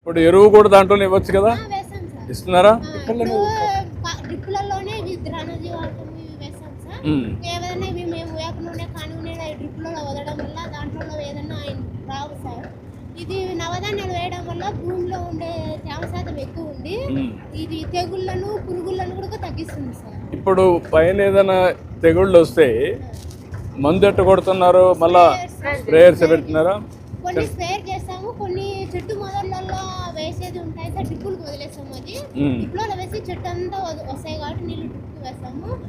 ఇప్పుడు ఎరువు కూడా దాంట్లోనే ఇవ్వచ్చు కదా? ఇస్తున్నారా? ఇది నవధాన్యాలు వేయడం వల్ల భూమిలో ఉండే తేమ శాతం ఎక్కువ ఉమ్. ఇది తెగుళ్ళను పురుగులను కూడా తగ్గిస్తుంది సార్. ఇప్పుడు పైన ఏదైనా తెగుళ్ళు వస్తే మందు ఎట్ట కొడుతున్నారు? మళ్ళా స్ప్రేయర్స్ పెడుతున్నారా?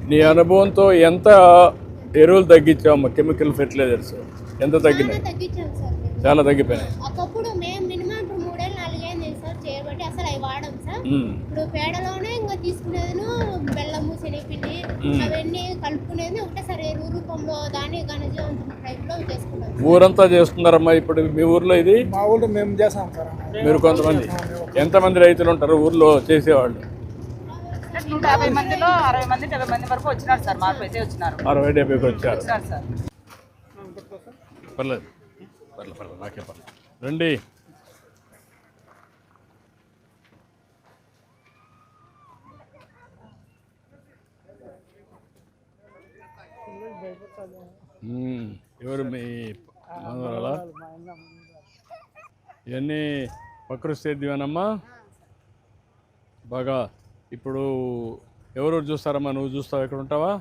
నీ అనుభవంతో ఎంత ఎరువులు తగ్గించావు కెమికల్ ఫెర్టిలైజర్స్. ఎంత తగ్గినాయి? తగ్గించాము చాలా తగ్గిపోయినాయి. అసలు అవి వాడం సార్. ఇప్పుడు పేడలోనే ఇంకా తీసుకునేది బెల్లము శనగపిండి అవన్నీ కలుపుకునేది ఒకటేసారి ఎరువు రూపంలో దాని గణజం టైప్లో చేసుకున్నాం ఊరంతా చేస్తున్నారమ్మా ఇప్పుడు మీ ఊర్లో ఇది? మా ఊళ్ళో మేము చేస్తాం సార్. మీరు కొంతమంది. ఎంతమంది రైతులు ఉంటారు ఊర్లో చేసేవాళ్ళు? నూట యాభై మందిలో అరవై మంది డెబ్బై మంది వరకు వచ్చినారు సార్. మాకు అయితే వచ్చినారు. అరవై డెబ్బైకి వచ్చారు. సార్. పర్లేదు పర్లేదు పర్లేదు నాకే పర్లేదు. రండి. ఎవరు మీ మనవరాలా? ఇవన్నీ ప్రకృతి సేద్యమేనమ్మా బాగా ఇప్పుడు ఎవరు చూస్తారమ్మా? నువ్వు చూస్తావు? ఎక్కడ ఉంటావా?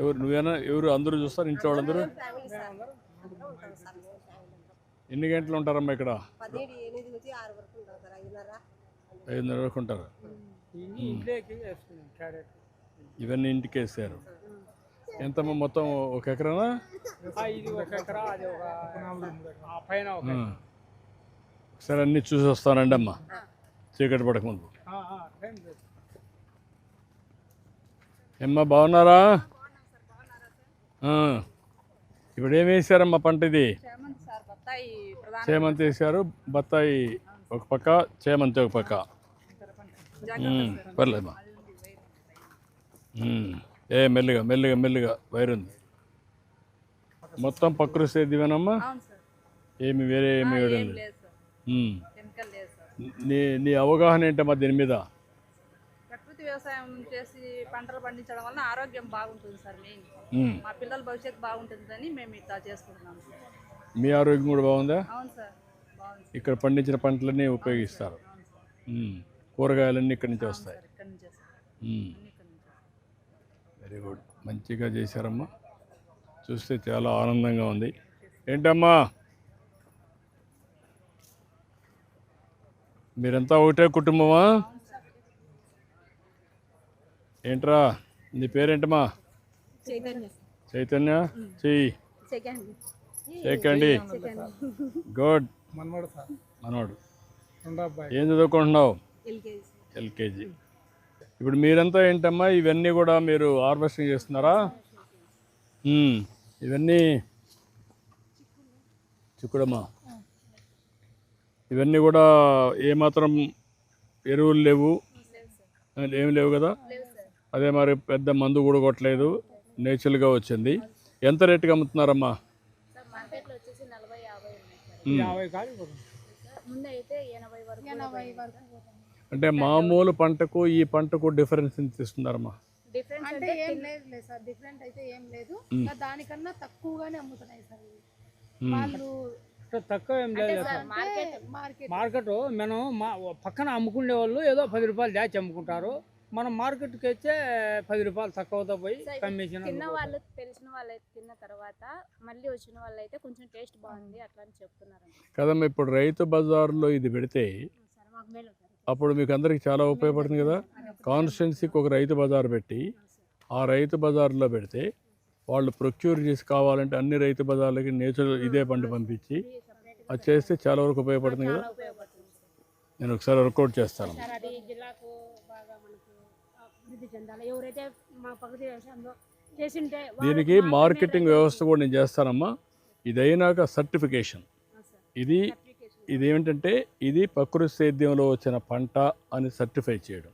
ఎవరు నువ్వేనా? ఎవరు అందరూ చూస్తారు? ఇంట్లో వాళ్ళందరూ? ఎన్ని గంటలు ఉంటారమ్మా ఇక్కడ? ఐదున్నర వరకు ఉంటారు. ఇవన్నీ ఇంటికి వేసారు. ఎంతమ్మా మొత్తం? ఒక ఎకరానా? ఇది ఒక ఎకరా అది ఒక ఆ పైన ఒక ఆ. సరే అన్నీ చూసి వస్తానండి అమ్మా చీకటి పడకముందు. ఏమ్మా బాగున్నారా. ఇప్పుడు ఏం వేసారమ్మా పంట ఇది? చేమంతి వేసారు బత్తాయి ఒక పక్క చేమంతి ఒక పక్క. పర్లేదమ్మా. ఏ మెల్లిగా మెల్లిగా మెల్లిగా వైరుంది మొత్తం ప్రకృతి సేద్యమేనమ్మా అవును సార్. ఏమి వేరే ఏమి వేయడం నీ నీ అవగాహన ఏంటమ్మా దీని మీద? ప్రకృతి వ్యవసాయం చేసి పంటలు పండించడం వల్ల ఆరోగ్యం బాగుంటుంది సార్ మెయిన్. మా పిల్లల భవిష్యత్తు బాగుంటుందని మేము ఇట్లా చేసుకుంటున్నాం మీ ఆరోగ్యం కూడా బాగుందా? అవును సార్. ఇక్కడ పండించిన పంటలన్నీ ఉపయోగిస్తారు. కూరగాయలన్నీ ఇక్కడి నుంచి వస్తాయి సార్ ఇక్కడి నుంచే సార్ ఉమ్. అన్ని ఇక్కడి నుంచే సార్. వెరీ గుడ్ మంచిగా చేశారమ్మా. చూస్తే చాలా ఆనందంగా ఉంది. ఏంటమ్మా? మీరంతా ఒకటే కుటుంబమా? ఏంట్రా? నీ పేరేంటమ్మా? చైతన్య. చెయ్యి. చేకండి గుడ్. మనవాడు ఏం చదువుకుంటున్నావు? ఎల్కేజీ. ఇప్పుడు మీరంతా ఏంటమ్మా ఇవన్నీ కూడా మీరు హార్వెస్టింగ్ చేస్తున్నారా. ఇవన్నీ చిక్కుడమ్మా. ఇవన్నీ కూడా ఏమాత్రం ఎరువులు లేవు. ఏమి లేవు కదా? అదే మరి పెద్ద మందు కూడా కొట్టలేదు. నేచురల్గా వచ్చింది. ఎంత రేటుకి అమ్ముతున్నారమ్మా. యాభై కాదు. అంటే మామూలు పంటకు ఈ పంటకు డిఫరెన్స్ ఎంత ఇస్తున్నారమ్మా డిఫరెన్స్ అంటే ఏం లేదు లేదు సార్ డిఫరెంట్ అయితే ఏం లేదు. దానికన్నా తక్కువగానే అమ్ముతున్నాయి సార్. వాళ్ళు తక్కువ ఏం లేదు సార్ మార్కెట్. మార్కెట్. మార్కెట్ మనం మా పక్కన అమ్ముకునే వాళ్ళు ఏదో పది రూపాయలు దాచి అమ్ముకుంటారు. మనం మార్కెట్కి వచ్చే పది రూపాయలు తక్కువతో పోయి కమిషన్ తిన్న వాళ్ళు తెలిసిన వాళ్ళు తిన్న తర్వాత మళ్ళీ వచ్చిన వాళ్ళు అయితే కొంచెం టేస్ట్ బాగుంది అట్లా అని చెప్తున్నారు కదమ్మా ఇప్పుడు రైతు బజార్లో ఇది పెడితే అప్పుడు మీకు అందరికి చాలా ఉపయోగపడుతుంది కదా. కాన్స్టిట్యున్సీకి ఒక రైతు బజార్ పెట్టి ఆ రైతు బజార్లో పెడితే వాళ్ళు ప్రొక్యూర్ చేసి కావాలంటే అన్ని రైతు బజార్లకి నేచురల్ ఇదే పంట పంపించి అది చేస్తే చాలా వరకు ఉపయోగపడుతుంది కదా. నేను ఒకసారి వర్కౌట్ చేస్తాను. దీనికి మార్కెటింగ్ వ్యవస్థ కూడా నేను చేస్తానమ్మా. ఇది అయినాక సర్టిఫికేషన్ ఇది ఇదేమిటంటే ఇది ప్రకృతి సేద్యంలో వచ్చిన పంట అని సర్టిఫై చేయడం.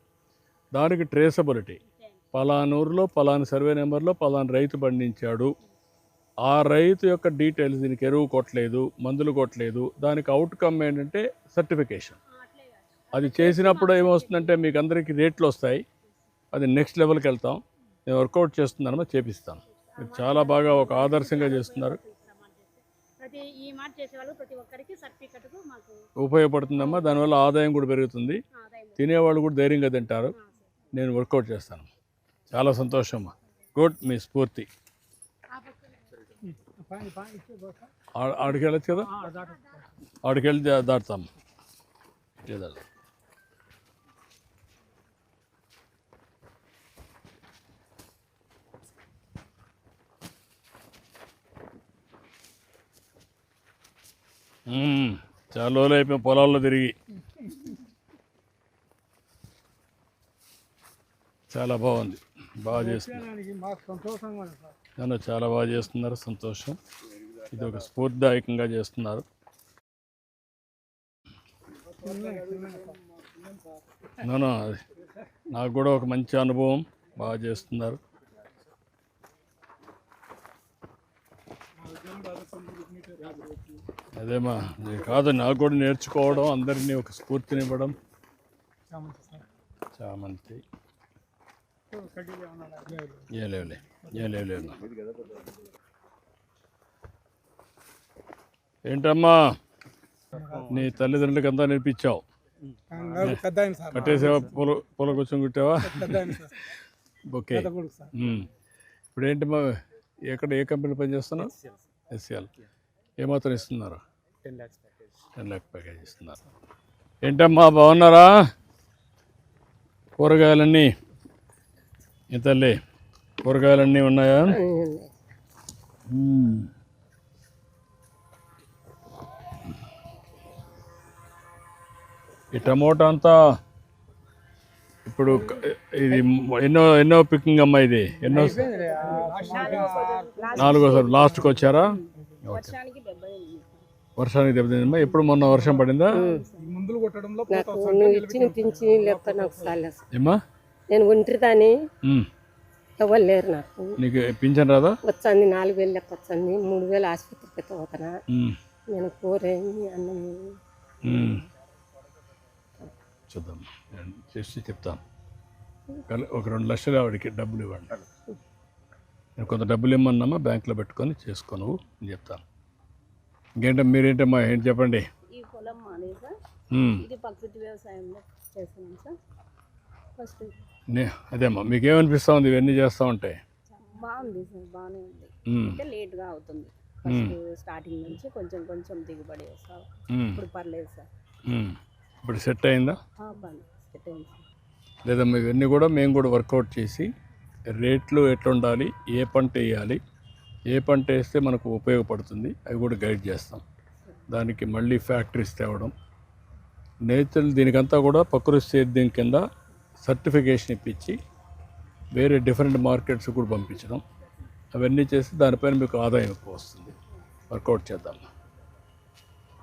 దానికి ట్రేసబిలిటీ. పలానూరులో పలానా సర్వే నెంబర్లో పలానా రైతు పండించాడు. ఆ రైతు యొక్క డీటెయిల్స్ దీనికి ఎరువు కొట్టలేదు మందులు కొట్టలేదు. దానికి అవుట్కమ్ ఏంటంటే సర్టిఫికేషన్. అది చేసినప్పుడు ఏమొస్తుందంటే మీకు అందరికీ రేట్లు వస్తాయి. అది నెక్స్ట్ లెవెల్కి వెళ్తాం. నేను వర్కౌట్ చేస్తున్నానమ్మా చేపిస్తాను మీరు చాలా బాగా ఒక ఆదర్శంగా చేస్తున్నారు. ప్రతి ఈ మాట చేసే వాళ్ళు ప్రతి ఒక్కరికి సర్టిఫికెట్ మాకు ఉపయోగపడుతుందమ్మా. దానివల్ల ఆదాయం కూడా పెరుగుతుంది. ఆదాయం తినేవాళ్ళు కూడా ధైర్యంగా తింటారు. నేను వర్కౌట్ చేస్తాను. చాలా సంతోషం అమ్మా గుడ్ మీ స్ఫూర్తి. ఆడికి వెళ్ళచ్చు కదా. ఆడికి వెళ్ళి దాటుతాం చాలా రోజులు అయిపోయి పొలాల్లో తిరిగి. చాలా బాగుంది. బాగా చేస్తున్నారు. నన్ను చాలా బాగా చేస్తున్నారు. సంతోషం. ఇది ఒక స్ఫూర్తిదాయకంగా చేస్తున్నారు. నన్ను నాకు కూడా ఒక మంచి అనుభవం. బాగా చేస్తున్నారు. అదేమా కాదు నాకు కూడా నేర్చుకోవడం అందరినీ ఒక స్ఫూర్తినివ్వడం. చామంతి. ఏ లేవులే ఏ ఏంటమ్మా నీ తల్లిదండ్రులకి అంతా నేర్పించావు. కట్టేసావా పూల పూల కూర్చొని కుట్టావా? ఓకే. ఇప్పుడు ఏంటమ్మా ఎక్కడ ఏ కంపెనీ పనిచేస్తున్నావు ఎస్సీఎల్. ఏమాత్రం ఇస్తున్నారు? Ten lakhs package ten lakh package ఇస్తున్నారు. ఏంటమ్మా బాగున్నారా? కూరగాయలన్నీ? ఈ తల్లి కూరగాయలన్నీ ఉన్నాయా. ఈ టమోటా అంతా ఇప్పుడు ఇది ఎన్నో ఎన్నో పికింగ్ అమ్మా ఇది? ఎన్నో నాలుగోసారి లాస్ట్కి వచ్చారా? వర్షానికి దెబ్బ వర్షానికి దెబ్బతిందమ్మా ఎప్పుడు మొన్న వర్షం పడిందా? మందులు కొట్టడంలో నాకు ఇచ్చిన పింఛని నేను ఒంటరిదాని మ్మ్. ఎవరు లేరు నాకు. నీకు పింఛన్ రాదా? వచ్చింది నాలుగు వేలు లెక్క వచ్చింది. మూడు వేలు ఆసుపత్రికి పోతున్నా మ్మ్. నేను కూరేమి అన్నం మ్మ్. చూద్దాం. చేసి చెప్తాను. ఒక రెండు లక్షలు ఆవిడకి డబ్బులు ఇవ్వండి. నేను కొంత డబ్బులు ఇమ్మన్నామా బ్యాంకులో పెట్టుకొని చేసుకోను నేను చెప్తాను. ఇంకేంటో మీరేంటమ్మా ఏంటి చెప్పండి? ఈ పొలం మాది సార్. మ్మ్. ఇది ప్రకృతి వ్యవసాయంలో చేస్తున్నాం సార్. ఫస్ట్ నే అదేమ్మా మీకేమనిపిస్తూ ఉంది ఇవన్నీ చేస్తూ ఉంటే? బాగుంది సార్ బాగానే ఉంది. అంటే లేట్గా అవుతుంది. ఫస్ట్ స్టార్టింగ్ నుంచి కొంచెం కొంచెం దిగుబడి వస్తాం మ్మ్. ఇప్పుడు పర్లేదు సార్. ఇప్పుడు సెట్ అయిందా? సెట్ అయింది సార్. లేదమ్మా ఇవన్నీ కూడా మేము కూడా వర్కౌట్ చేసి రేట్లు ఎట్లుండాలి ఏ పంట వేయాలి ఏ పంట వేస్తే మనకు ఉపయోగపడుతుంది అవి కూడా గైడ్ చేస్తాం. దానికి మళ్ళీ ఫ్యాక్టరీస్ తేవడం. నేతలు దీనికంతా కూడా ప్రకృతి సేద్యం కింద సర్టిఫికేషన్ ఇప్పించి వేరే డిఫరెంట్ మార్కెట్స్ కూడా పంపించడం. అవన్నీ చేసి దానిపైన మీకు ఆదాయం ఎక్కువ వస్తుంది. వర్కౌట్ చేద్దాం.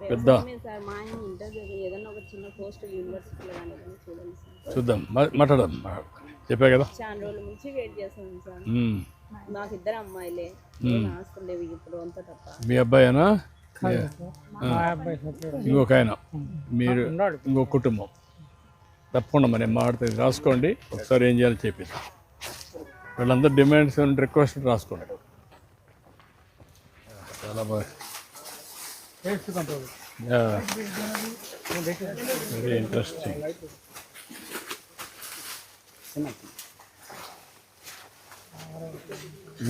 పెద్ద. చూద్దాం. మాట్లాడదాం. చెప్పా కదా. చాలా రోజుల నుంచి వెయిట్ చేస్తున్నాం సార్. నాకు ఇద్దరు అమ్మాయిలే. ఏం ఆస్తులు లేవు ఇప్పుడు అంత తప్ప. మీ అబ్బాయేనా? అబ్బాయి సార్ ఇంకొక ఆయన. మీరు. ఇంకొక కుటుంబం. తప్పకుండా మరి మాట్లాడుతుంది రాసుకోండి. ఒకసారి ఏం చేయాలో చెప్పేసి. వీళ్ళందరూ డిమాండ్స్ రిక్వెస్ట్ రాసుకోండి. చాలా బాగా వెరీ ఇంట్రెస్టింగ్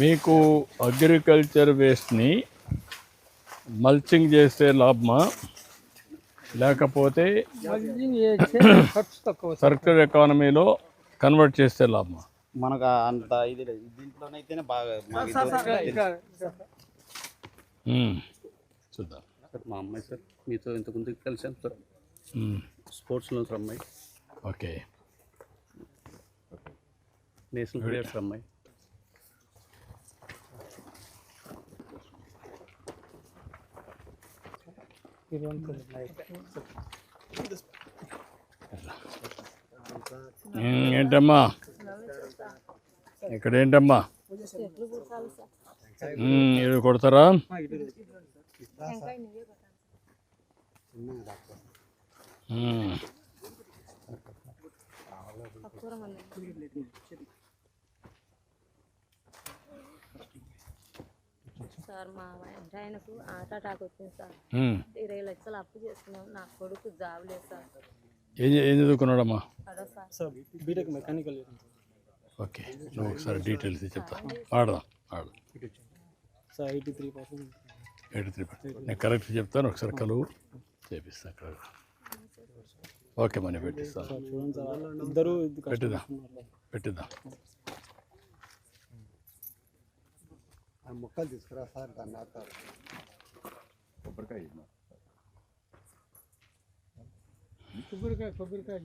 మీకు అగ్రికల్చర్ వేస్ట్ని మల్చింగ్ చేస్తే లాభమా? లేకపోతే మల్చింగ్ చేస్తే ఖర్చు తక్కువ సార్. సర్క్యులర్ ఎకానమీలో కన్వర్ట్ చేస్తే లాభమా? మనకు అంత ఇది లేదు. దీంట్లోనైతేనే బాగా మ్మ్. చూద్దాం. సార్, మా అమ్మాయి సార్. మీతో ఇంతకుముందు కలిసాం సార్. స్పోర్ట్స్లో సార్ అమ్మాయి. ఓకే. నేషనల్ ప్లేయర్ సార్ అమ్మాయి. ఏంటమ్మా? ఇక్కడ ఏంటమ్మా ఇది కొడతారా. సార్ మా ఆయనకు హార్ట్ అటాక్ వచ్చింది సార్. ఇరవై లక్షలు అప్పు చేసుకున్నాం నా కొడుకు జాబ్ లేదు సార్. ఏం ఏం చదువుకున్నాడమ్మా? అదో sir. Sir B Tech mechanical okay. నువ్వు ఒకసారి డీటెయిల్స్ చెప్తా. ఆడదాం ఆడదాం sir eighty three percent eighty three నేను కరెక్ట్ చెప్తాను ఒకసారి కలువు. చేపిస్తా అక్కడ ఓకే మనీ పెట్టిస్తాను ఇద్దరు పెట్టిద్దాం. పెట్టిద్దాం. మొక్కలు తీసుకురా సార్ దాన్ని నాటారు కొబ్బరికాయ కొబ్బరికాయ కొబ్బరికాయ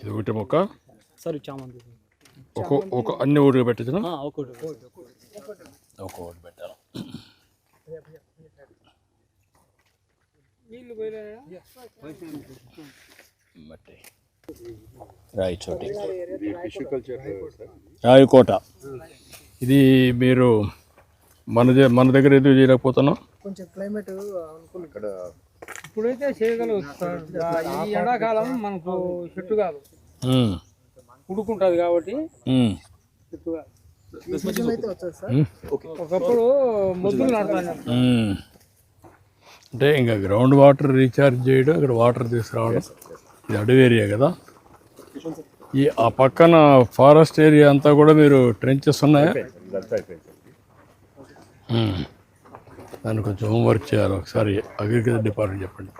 ఇది ఒకటి మొక్క? సార్ చామంతి. ఒక ఒక అన్ని ఊరికి పెట్టించిన ఒకటి ఒక మట్టి. రాయి చోటి టిష్యూ కల్చర్ రావికోట ఇది మీరు మన మన దగ్గర ఎందుకు చేయలేకపోతున్నాం కొంచెం క్లైమేట్ ఇక్కడ ఇప్పుడైతే ఆ, ఈ ఎండాకాలం మనకు చెట్టు కాదు. ఉడుకుంటుంది కాబట్టి చెట్టు కాదు. ఒకప్పుడు మొద్దులు నడతాను. అంటే ఇంకా గ్రౌండ్ వాటర్ రీఛార్జ్ చేయడం ఇక్కడ వాటర్ తీసుకురావడం. ఇది అడవి ఏరియా కదా. ఈ ఆ పక్కన ఫారెస్ట్ ఏరియా అంతా కూడా మీరు ట్రెంచెస్ ఉన్నాయా? ఉమ్. దాన్ని కొంచెం హోంవర్క్ చేయాలి ఒకసారి. అగ్రికల్చర్ డిపార్ట్మెంట్ చెప్పండి.